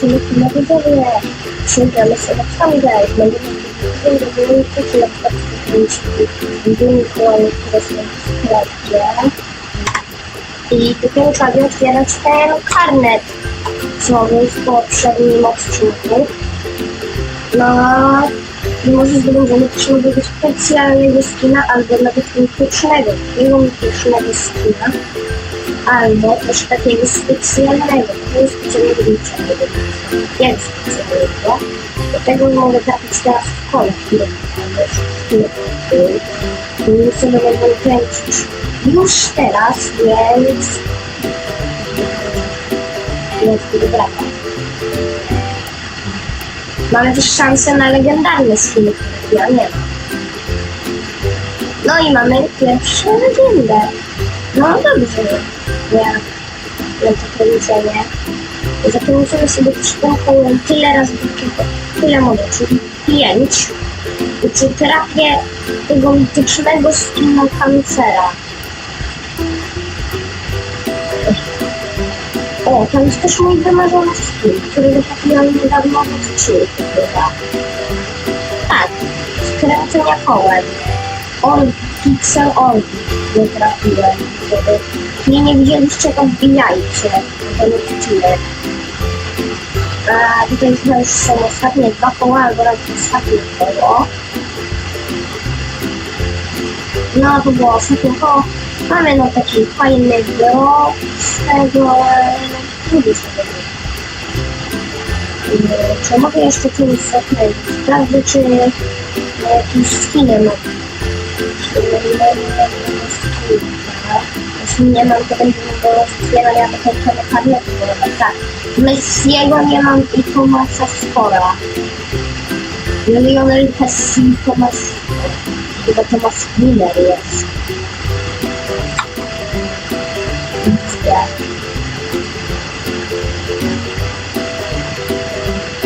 zobaczymy na widzowie. Przyjdziemy sobie wciągać, będziemy będziemy na w. I tutaj trzeba otwierać ten karnet, co był w poprzednim odcinku. No i może zdobędziemy też nowego specjalnego skina, albo nawet mitycznego, takiego mitycznego skina, albo też takiego specjalnego, takiego specjalnego mitycznego. Jak specjalnego? Do tego mogę trafić teraz w kole, które i sobie będę kręcić już teraz, więc więc wygramy. Mamy też szansę na legendarne skiny, których ja nie mam. No i mamy pierwszą legendę. No dobrze. Ja na to kręcenie. Zakręcimy sobie trzecią kołem tyle razy, tyle mogę, czyli pięć. I czy trafię tego mitycznego skina kancera? O, tam jest też mój wymarzony skin, który trafiłem niedawno w odcinku chyba. Tak, skręcenia kołem. On, Pixel On nie trafiłem. Jeśli nie widzieliście, to wbijajcie ten odcinek. A tutaj chyba już są ostatnie dwa koła, albo nawet ostatnie koło. No, to było ostatnie koło. Mamy no taki fajny blok z tego, lubię sobie Czy mogę jeszcze czymś zakręcić? Sprawdzę, czy na jakimś skinem mam. Czy nie mam. Nie mam, to będzie do otwierania dokończone karnetu, bo tak. Messiego nie mam i Tomasa Spora. Lionel Messi i Tomas Chyba Tomas Miller jest.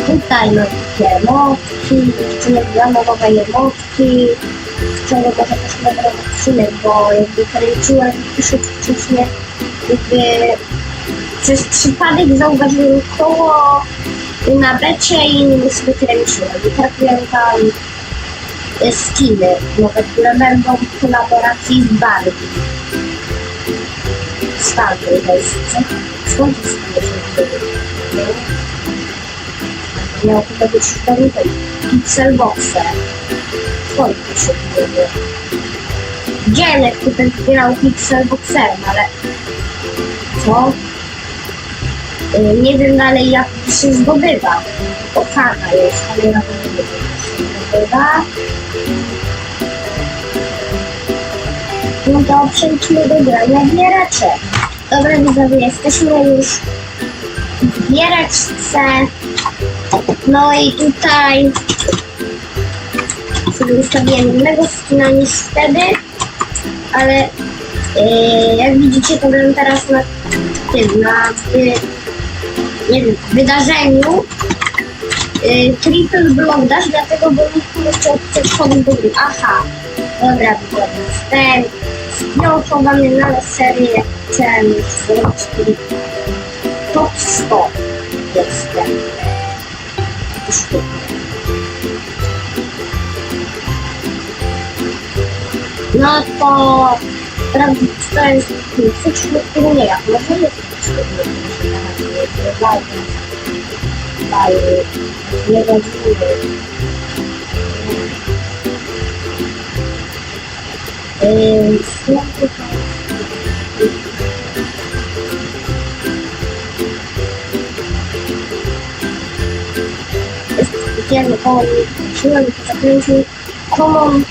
Tutaj mam takie emotki, dziewczyny gramy nowe emotki. Wczoraj może też będę odcinek, bo jakby kręciłem piszę wcześniej, jakby przez przypadek zauważyłem koło na becie i sobie kręciłem. I trafiłem tam e, skiny nowe, które będą w kolaboracji z Barbie. Z wersji. Skąd jest to Miał chyba być ten Pixel Boxer. Widziałem jak tutaj zbierał Pixel Boxerem, ale... Co? Y, Nie wiem dalej jak to się zdobywa. Okana jest, ale ja to nie zdobywa. No to przejdźmy do grania w mieracze. Dobra widzowie, jesteśmy już w mieraczce. No i tutaj sobie ustawiłem innego skina niż wtedy, ale yy, jak widzicie to byłem teraz na tym, na yy, nie wiem, wydarzeniu. Yy, Triple Block Dash, dlatego bo nikt nie chciał przechodzić do. Aha, dobra, dobra, ten spiączowany na serię chciałem zrobić czyli top 100 jestem. Sztuka. No to sprawdzić, czy to jest fizyczny, który nie jak. Może jest fizyczny, który daje nie godziny. Yy, słuchaj, Wiemy, on siłę zakręcił common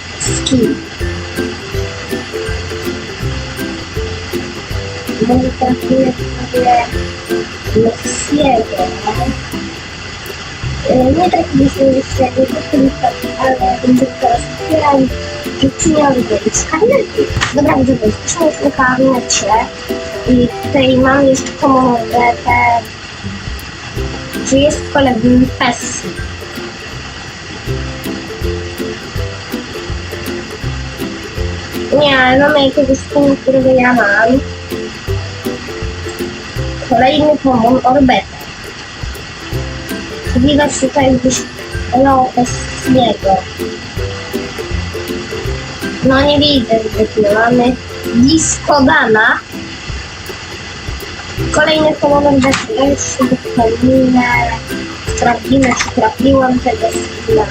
skill. Może trafiłem sobie Messiego. Nie trafiliśmy Messiego, ale będę teraz otwierał dziewczyniony z karnety. Dobra, widzę, jesteśmy już na karnecie i tutaj mam jeszcze komorę te... Czy jest Pessi? Nie, ale mamy jakiegoś skinu, którego ja mam. Kolejny pomon Orbeta. Widać tutaj gdzieś lotę śniegu. No nie widzę zbytnio. Mamy blisko dana. Kolejny kolor decyzji już się wypełnię. Sprawdzimy, czy trafiłam tego skilla.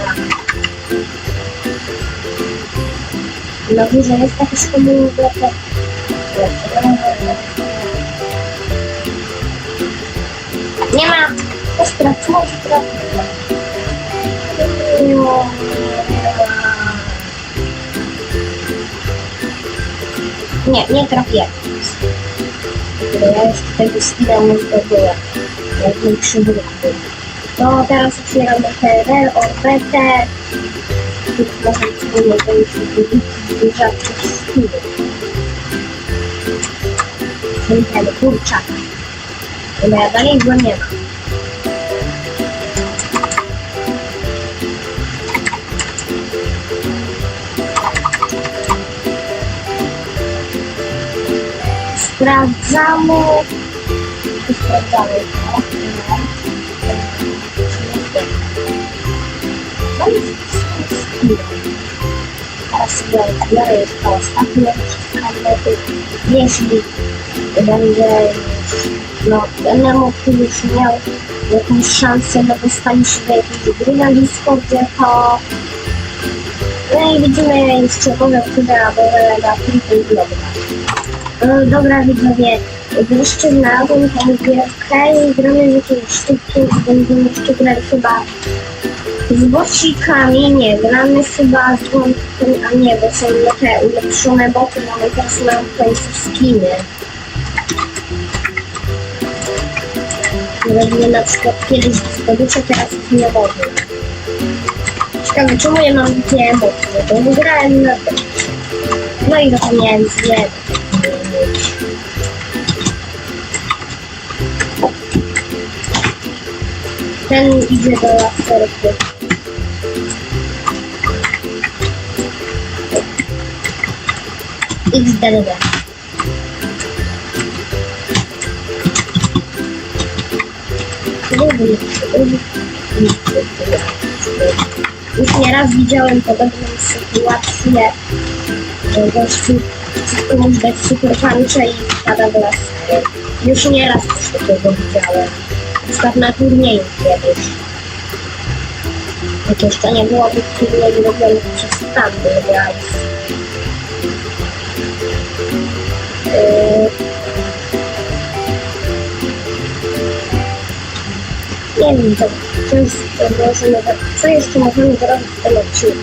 Na górze jest jakaś komunikacja. To straciło, straciło. Nie, nie trafiłem. Ja już tego skilla nie zdobyłem. Jak mój przywrót był. No teraz otwieramy PRL, orbetę. Tu może wspólnie już duża skilla. Czyli ten kurczak. Ale ja dalej go nie mam. Sprawdzamy. Sprawdzamy to. Jest. Teraz biorę już to ostatnie. Jeśli będę no, będę mógł już miał jakąś szansę na dostanie się do jakiejś gry na Discordzie, to no i widzimy jeszcze powiem które albo na kilku vlogach. No, dobra widzowie, wreszcie znalazłem tą gierkę i gramy z jakimś sztukiem, będziemy jeszcze grali chyba z bocikami, nie, gramy chyba z wątkiem, a nie, bo są te ulepszone boty, mamy teraz w końcu skiny. Robimy na przykład kiedyś zdobycze, teraz nie mogę. Ciekawe, czemu ja mam takie emocje, bo nie grałem na tym. No i zapomniałem zjeść. Ten idzie do laserki. XDD. Już nieraz widziałem podobną sytuację, gościu chce komuś dać super puncha i wpada do lasery. Już nieraz coś takiego widziałem. Na przykład na turnieju kiedyś. Jak jeszcze nie byłoby turnieju robionych przez Stumble Guys. Yy, Nie wiem, to, to możemy, co jeszcze możemy zrobić w tym odcinku?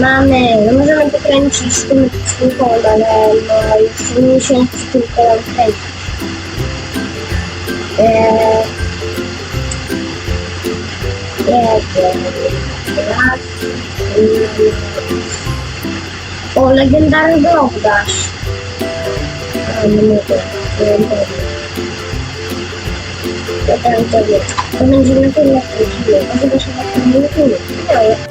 Mamy, no możemy pokręcić z tym skórką, ale no już miesiąc tylko nam kręcić. Eee, nie wiem, raz, mm, o, legendarny Drogdash. A, nie mogę, nie wiem, ja tam to wiem. To będzie na tyle w tej chwili. A zobaczymy, jak to będzie.